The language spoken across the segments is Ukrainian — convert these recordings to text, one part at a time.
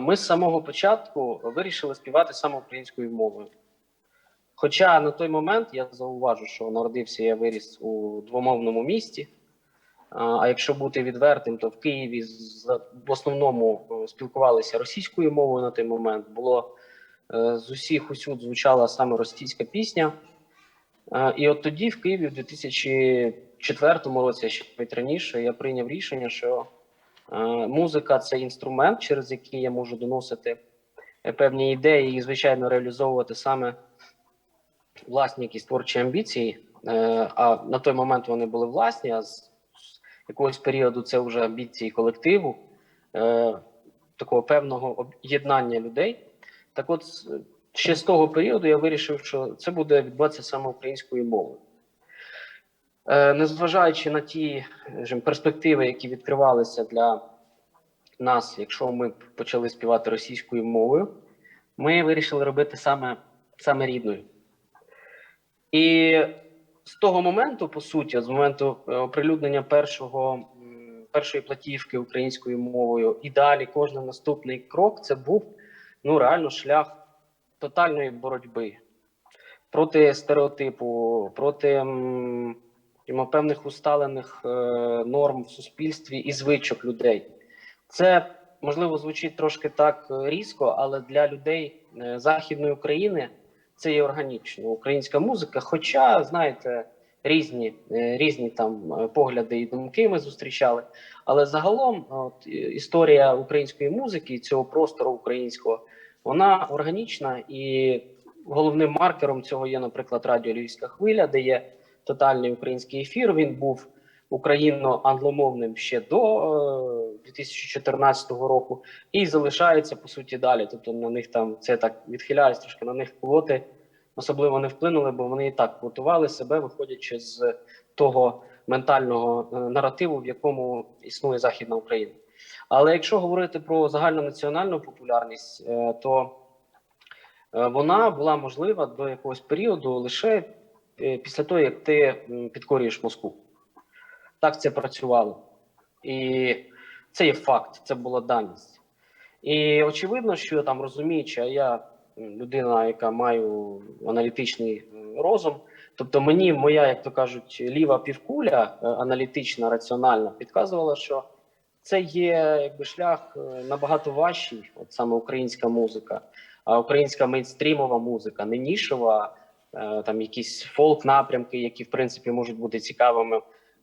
ми з самого початку вирішили співати саме українською мовою. Хоча на той момент я зауважу, що народився я виріс у двомовному місті. А якщо бути відвертим, то в Києві в основному е, спілкувалися російською мовою на той момент. Було е, з усіх усюд звучала саме російська пісня. І от тоді, в Києві, в 2004 році, ще навіть раніше, я прийняв рішення, що музика це інструмент, через який я можу доносити е, певні ідеї і, звичайно, реалізовувати саме власні якісь творчі амбіції. Е, А на той момент вони були власні, а з якогось періоду це вже амбіції колективу, е, такого певного об'єднання людей. Так от, ще з того періоду я вирішив, що це буде відбуватися саме українською мовою. Е, Незважаючи на ті перспективи, які відкривалися для нас, якщо ми почали співати російською мовою, ми вирішили робити саме, саме рідною. І з того моменту, по суті, з моменту е, оприлюднення першого, першої платівки українською мовою, і далі кожен наступний крок це був ну реально шлях тотальної боротьби проти стереотипу, проти м, скажімо, певних усталених е, норм в суспільстві і звичок людей. Це можливо звучить трошки так е, різко, але для людей е, Західної України це є органічно. Українська музика, хоча, знаєте, різні, е, різні там е, погляди і думки ми зустрічали. Але загалом, от, е, історія української музики цього простору українського, вона органічна і головним маркером цього є, наприклад, радіо Львівська хвиля, де є тотальний український ефір. Він був україно-англомовним ще до е, 2014 року і залишається по суті далі. Тобто на них там це так відхиляюсь трошки. На них квоти особливо не вплинули, бо вони і так квотували себе, виходячи з того ментального е, наративу, в якому існує Західна Україна. Але якщо говорити про загальнонаціональну популярність, е, то е, вона була можлива до якогось періоду лише е, після того, як ти підкорюєш Москву. Так це працювало. І це є факт, це була даність. І очевидно, що там розуміючи, а я людина, яка маю аналітичний розум. Тобто мені моя, як то кажуть, ліва півкуля е, аналітична, раціональна, підказувала, що це є якби шлях е, набагато важчий, от саме українська музика, а українська мейнстрімова музика, не нішова, е, там якісь фолк-напрямки, які в принципі можуть бути цікавими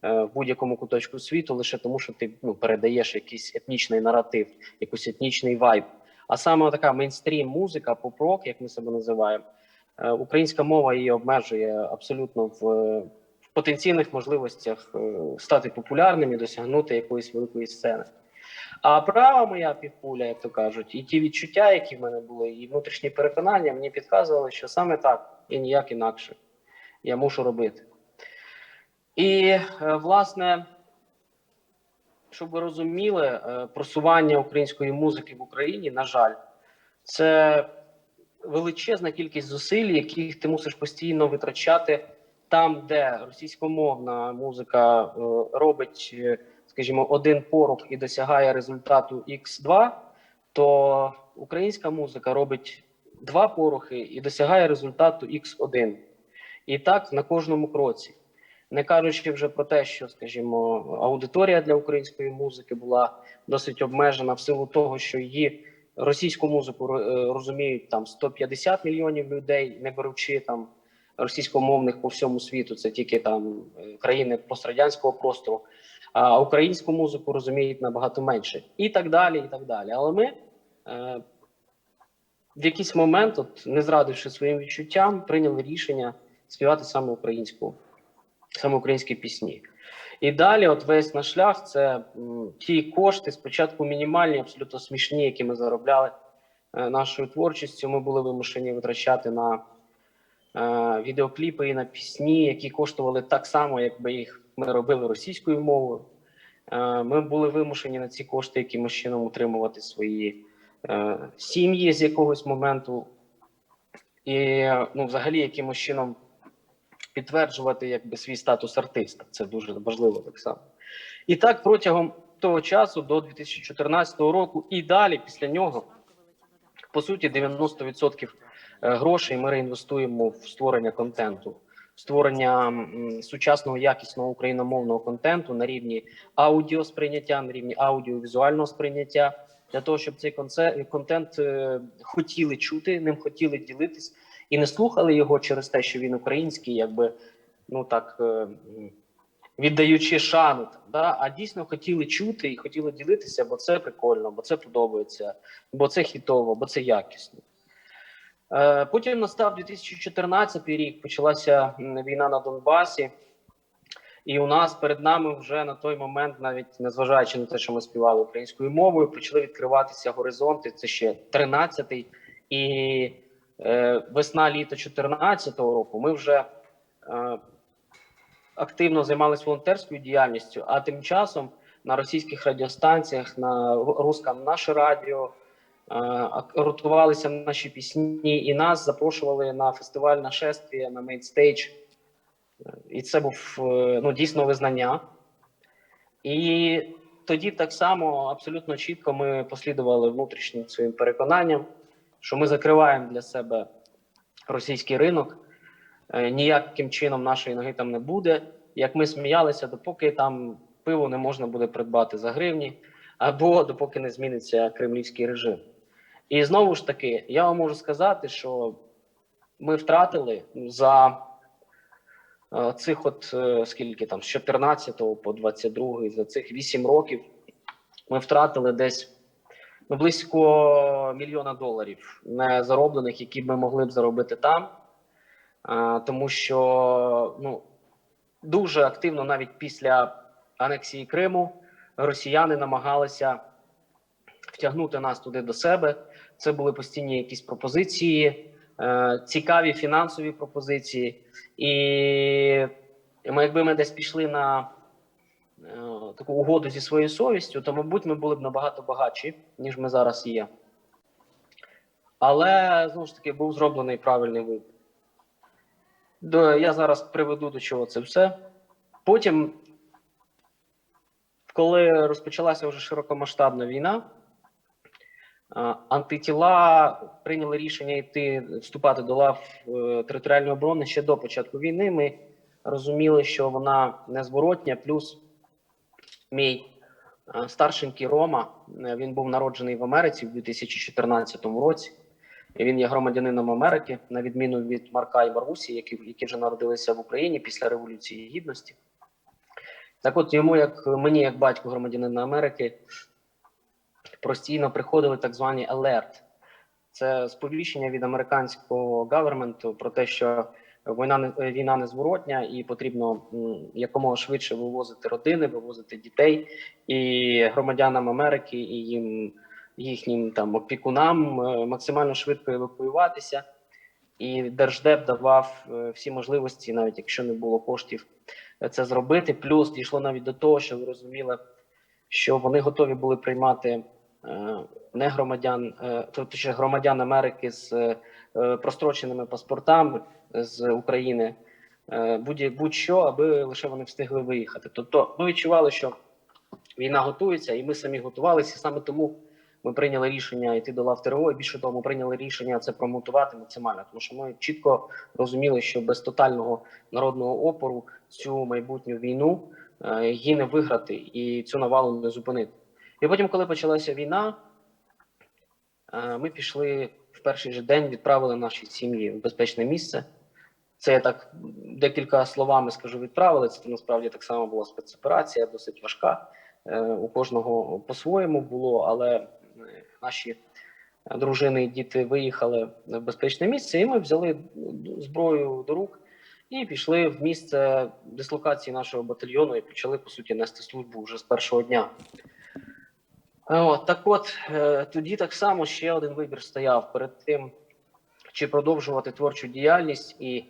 е, в будь-якому куточку світу, лише тому, що ти ну, передаєш якийсь етнічний наратив, якийсь етнічний вайб. А саме така мейнстрім музика, поп-рок, як ми себе називаємо, е, українська мова її обмежує абсолютно в, в потенційних можливостях е, стати популярним і досягнути якоїсь великої сцени. А права моя півкуля, як то кажуть, і ті відчуття, які в мене були, і внутрішні переконання мені підказували, що саме так і ніяк інакше я мушу робити. І е, власне, щоб ви розуміли, е, просування української музики в Україні, на жаль, це величезна кількість зусиль, яких ти мусиш постійно витрачати там, де російськомовна музика е, робить, скажімо, один порух і досягає результату X2, то українська музика робить два порухи і досягає результату X1. І так на кожному кроці. Не кажучи вже про те, що, скажімо, аудиторія для української музики була досить обмежена в силу того, що її російську музику е, розуміють там 150 мільйонів людей, не беручи там російськомовних по всьому світу, це тільки там е, країни пострадянського простору, а українську музику розуміють набагато менше, і так далі, і так далі. Але ми е, в якийсь момент, от не зрадивши своїм відчуттям, прийняли рішення співати саме українську, саме українські пісні. І далі, от весь наш шлях, це м, ті кошти, спочатку мінімальні, абсолютно смішні, які ми заробляли е, нашою творчістю. Ми були вимушені витрачати на е, відеокліпи і на пісні, які коштували так само, якби їх ми робили російською мовою. Е, ми були вимушені на ці кошти якимось чином утримувати свої е, сім'ї з якогось моменту, і ну, взагалі якимось чином підтверджувати якби свій статус артиста. Це дуже важливо так само. І так протягом того часу до 2014 року і далі після нього, по суті, 90% е, грошей ми реінвестуємо в створення контенту, створення сучасного якісного україномовного контенту на рівні аудіосприйняття, на рівні аудіовізуального сприйняття, для того, щоб цей контент е, хотіли чути, ним хотіли ділитись і не слухали його через те, що він український, якби ну так. е, Віддаючи шану, да? а дійсно хотіли чути і хотіли ділитися, бо це прикольно, бо це подобається, бо це хітово, бо це якісно. Е, потім настав 2014 рік, почалася війна на Донбасі, і у нас перед нами вже на той момент, навіть незважаючи на те, що ми співали українською мовою, почали відкриватися горизонти. Це ще 13-й і е, весна-літо 14-го року. Ми вже е, активно займалися волонтерською діяльністю, а тим часом на російських радіостанціях, на русском наше радіо ротувалися наші пісні, і нас запрошували на фестиваль на нашествія на мейнстейдж. Е, І це був е, ну, дійсно визнання. І тоді так само абсолютно чітко ми послідували внутрішнім своїм переконанням, що ми закриваємо для себе російський ринок. Е, Ніяким чином нашої ноги там не буде. Як ми сміялися, допоки там пиво не можна буде придбати за гривні, або допоки не зміниться кремлівський режим. І знову ж таки, я вам можу сказати, що ми втратили за е, цих, от е, скільки там, з 14 по 22, за цих 8 років, ми втратили десь ну, близько мільйона доларів не зароблених, які б ми могли б заробити там. Тому що ну, дуже активно навіть після анексії Криму росіяни намагалися втягнути нас туди до себе. Це були постійні якісь пропозиції, е, цікаві фінансові пропозиції. І ми, якби ми десь пішли на е, таку угоду зі своєю совістю, то, мабуть, ми були б набагато багатші, ніж ми зараз є. Але знову ж таки був зроблений правильний вибір. Я зараз приведу до чого це все. Потім, коли розпочалася вже широкомасштабна війна, антитіла прийняли рішення йти вступати до лав е, територіальної оборони ще до початку війни. Ми розуміли, що вона незворотня. Плюс мій е, старшенький Рома, е, він був народжений в Америці в 2014 році. Він є громадянином Америки, на відміну від Марка і Марусі, які, які вже народилися в Україні після Революції Гідності. Так от йому, як мені, як батьку громадянина Америки, постійно приходили так звані alert. Це сповіщення від американського гаверменту про те, що війна не війна незворотня, і потрібно якомога швидше вивозити родини, вивозити дітей і громадянам Америки, і їм їхнім там опікунам е, максимально швидко евакуюватися. І держдеп давав е, всі можливості, навіть якщо не було коштів, е, це зробити. Плюс дійшло навіть до того, що ви розуміли, що вони готові були приймати не громадян, е, тобто громадян Америки з е, простроченими паспортами з України, е, будь- будь-що, аби лише вони встигли виїхати. Тобто, ми відчували, що війна готується, і ми самі готувалися. Саме тому ми прийняли рішення йти до лав ТРО. І більше того, ми прийняли рішення це промотувати максимально, тому що ми чітко розуміли, що без тотального народного опору цю майбутню війну е, її не виграти і цю навалу не зупинити. І потім, коли почалася війна, е, ми пішли в перший же день, відправили наші сім'ї в безпечне місце. Це я так декілька словами скажу, відправили. Це насправді так само була спецоперація, досить важка. Е, У кожного по-своєму було, але е, наші дружини і діти виїхали в безпечне місце, і ми взяли зброю до рук і пішли в місце дислокації нашого батальйону і почали по суті нести службу вже з першого дня. Е, От, так от е, тоді так само ще один вибір стояв перед тим, чи продовжувати творчу діяльність, і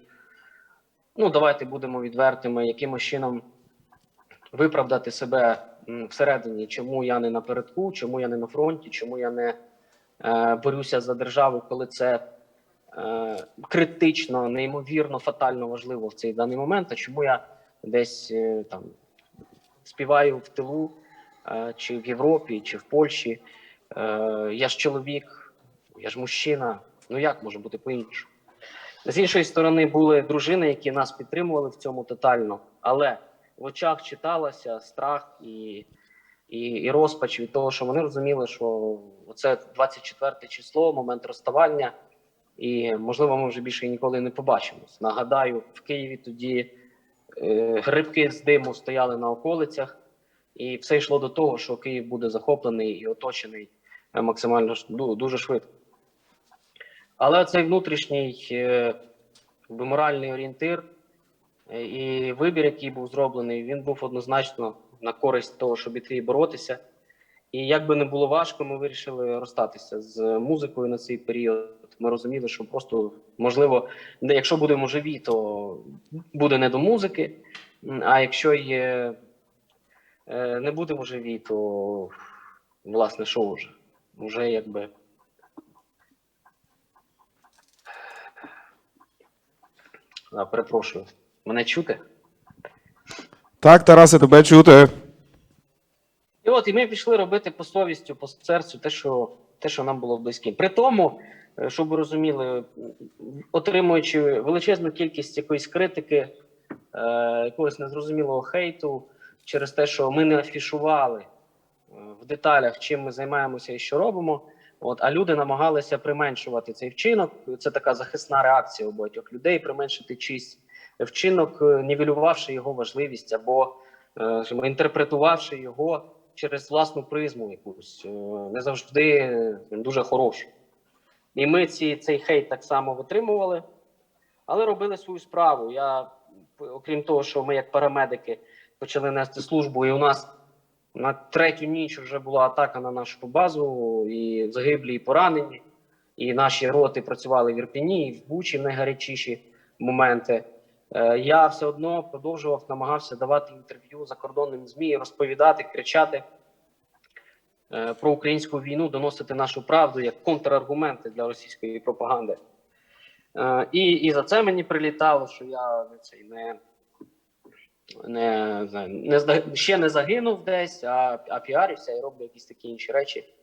ну давайте будемо відвертими, якимось чином виправдати себе всередині, чому я не напередку, чому я не на фронті, чому я не е, борюся за державу, коли це е, критично, неймовірно, фатально важливо в цей даний момент. А чому я десь е, там співаю в тилу чи в Європі, чи в Польщі. Е, Я ж чоловік, я ж мужчина. Ну як може бути по-іншому? З іншої сторони, були дружини, які нас підтримували в цьому тотально, але в очах читалося страх і, і, і розпач від того, що вони розуміли, що це 24 число, момент розставання, і можливо, ми вже більше ніколи не побачимось. Нагадаю, в Києві тоді е, грибки з диму стояли на околицях, і все йшло до того, що Київ буде захоплений і оточений е, максимально дуже швидко. Але цей внутрішній е, моральний орієнтир е, і вибір, який був зроблений, він був однозначно на користь того, щоб іти боротися. І як би не було важко, ми вирішили розстатися з музикою на цей період. Ми розуміли, що просто можливо, якщо будемо живі, то буде не до музики. А якщо є, е, не будемо живі, то власне що вже? Вже якби. А, перепрошую, мене чути? Так, Тарасе, тебе чути. І от і ми пішли робити по совістю, по серцю те, що, те, що нам було близьким. При тому, е, щоб ви розуміли, отримуючи величезну кількість якоїсь критики, е, якогось незрозумілого хейту через те, що ми не афішували е, в деталях, чим ми займаємося і що робимо. От, а люди намагалися применшувати цей вчинок. Це така захисна реакція у багатьох людей, применшити чийсь вчинок, е, нівелювавши його важливість або е, інтерпретувавши його через власну призму якусь, е, не завжди дуже хорошу. І ми ці, цей хейт так само витримували, але робили свою справу. Я, окрім того, що ми, як парамедики, почали нести службу, і у нас на третю ніч вже була атака на нашу базу, і загиблі, і поранені. І наші роти працювали в Ірпіні, і в Бучі в найгарячіші моменти. Е, Я все одно продовжував, намагався давати інтерв'ю закордонним ЗМІ, розповідати, кричати е, про українську війну, доносити нашу правду як контраргументи для російської пропаганди. Е, І, і за це мені прилітало, що я цей не, не, знаю, не ще не загинув десь, а, а піарився і роблю якісь такі інші речі.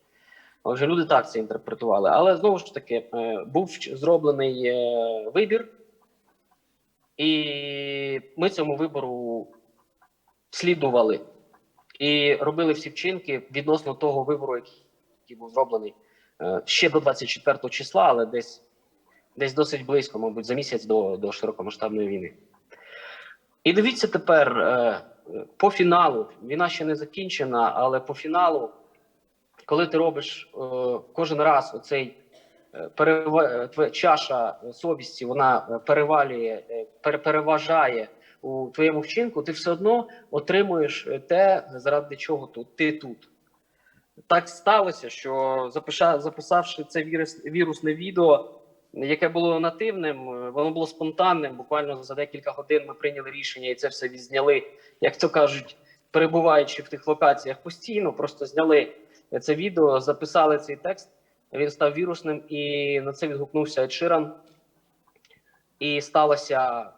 А Вже люди так це інтерпретували. Але знову ж таки, е, був зроблений е, вибір, і ми цьому вибору слідували і робили всі вчинки відносно того вибору, який, який був зроблений е, ще до 24 числа, але десь, десь досить близько, мабуть, за місяць до, до широкомасштабної війни. І дивіться тепер е, по фіналу. Війна ще не закінчена, але по фіналу, коли ти робиш е, кожен раз оцей е, твоя чаша совісті, вона перевалює, переважає у твоєму вчинку, ти все одно отримуєш те, заради чого тут ти тут. Так сталося, що записавши це вірусне відео, яке було нативним, е, воно було спонтанним. Буквально за декілька годин ми прийняли рішення і це все відзняли, як то кажуть, перебуваючи в тих локаціях постійно, просто зняли це відео, записали цей текст. Він став вірусним, і на це відгукнувся Ед Ширан. І сталася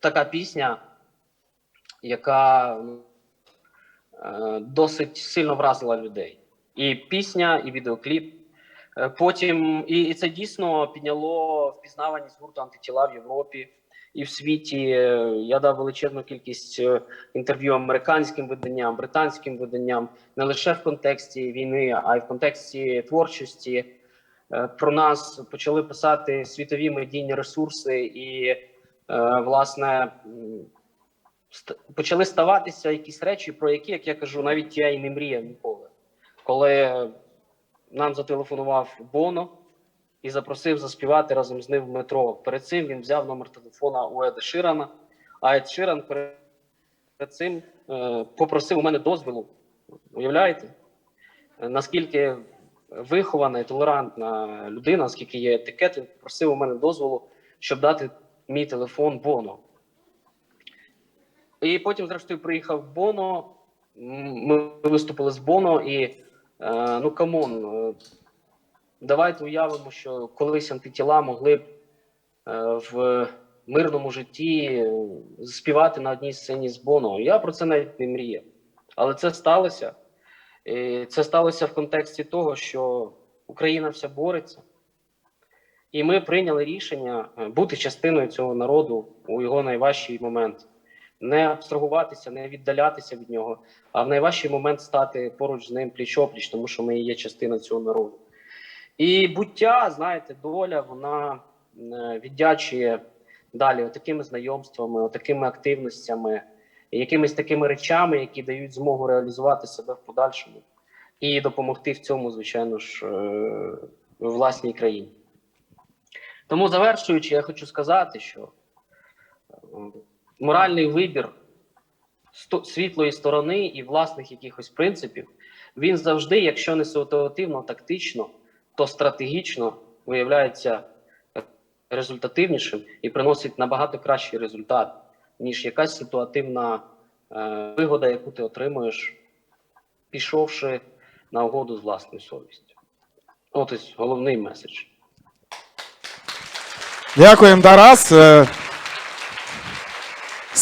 така пісня, яка е, досить сильно вразила людей. І пісня, і відеокліп. Е, Потім, і, і це дійсно підняло впізнаваність гурту антитіла в Європі і в світі. Я дав величезну кількість е, інтерв'ю американським виданням, британським виданням, не лише в контексті війни, а й в контексті творчості. Е, Про нас почали писати світові медійні ресурси, і, власне, почали ставатися якісь речі, про які, як я кажу, навіть я і не мріяв ніколи. Коли нам зателефонував Боно і запросив заспівати разом з ним в метро. Перед цим він взяв номер телефона у Еда Ширана, а Ед Ширан перед цим е, попросив у мене дозволу. Уявляєте? Наскільки вихована і толерантна людина, наскільки є етикет, він попросив у мене дозволу, щоб дати мій телефон Боно. І потім, зрештою, приїхав Боно. Ми виступили з Боно і ну камон, е, давайте уявимо, що колись антитіла могли б е, в мирному житті е, співати на одній сцені з Боно. Я про це навіть не мріяв. Але це сталося. І це сталося в контексті того, що Україна вся бореться. І ми прийняли рішення е, бути частиною цього народу у його найважчий момент. Не абстрагуватися, не віддалятися від нього, а в найважчий момент стати поруч з ним пліч-опліч, тому що ми є частина цього народу. І буття, знаєте, доля, вона е, віддячує далі отакими знайомствами, отакими активностями, якимись такими речами, які дають змогу реалізувати себе в подальшому і допомогти в цьому, звичайно ж, е, власній країні. Тому, завершуючи, я хочу сказати, що е, моральний вибір світлої сторони і власних якихось принципів, він завжди, якщо не ситуативно, тактично, то стратегічно виявляється результативнішим і приносить набагато кращий результат, ніж якась ситуативна е, вигода, яку ти отримуєш, пішовши на угоду з власною совістю. От ось головний меседж. Дякуємо, Тарас.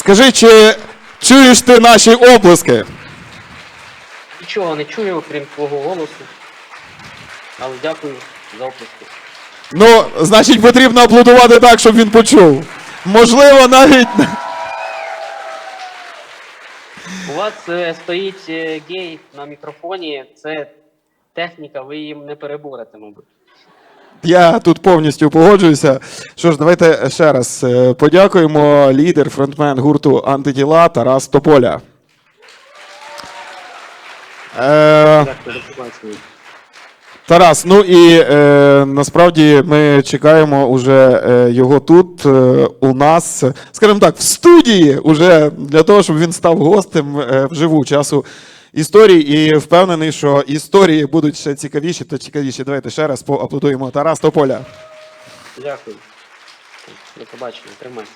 Скажи, чи чуєш ти наші оплески? Нічого не чую, окрім твого голосу. Але дякую за оплески. Ну, значить, потрібно аплодувати так, щоб він почув. Можливо, навіть. У вас е, стоїть е, гей на мікрофоні. Це техніка, ви їм не переборете, мабуть. Я тут повністю погоджуюся. Що ж, давайте ще раз е, подякуємо лідер, фронтмен гурту Антитіла Тарас Тополя. Е. Тарас, ну і е, насправді ми чекаємо уже е, його тут, е, у нас, скажімо так, в студії, уже для того, щоб він став гостем е, вживу часу історії. І впевнений, що історії будуть ще цікавіші та цікавіші. Давайте ще раз поаплодуємо Тарас Тополя. Дякую. До побачення, тримайся.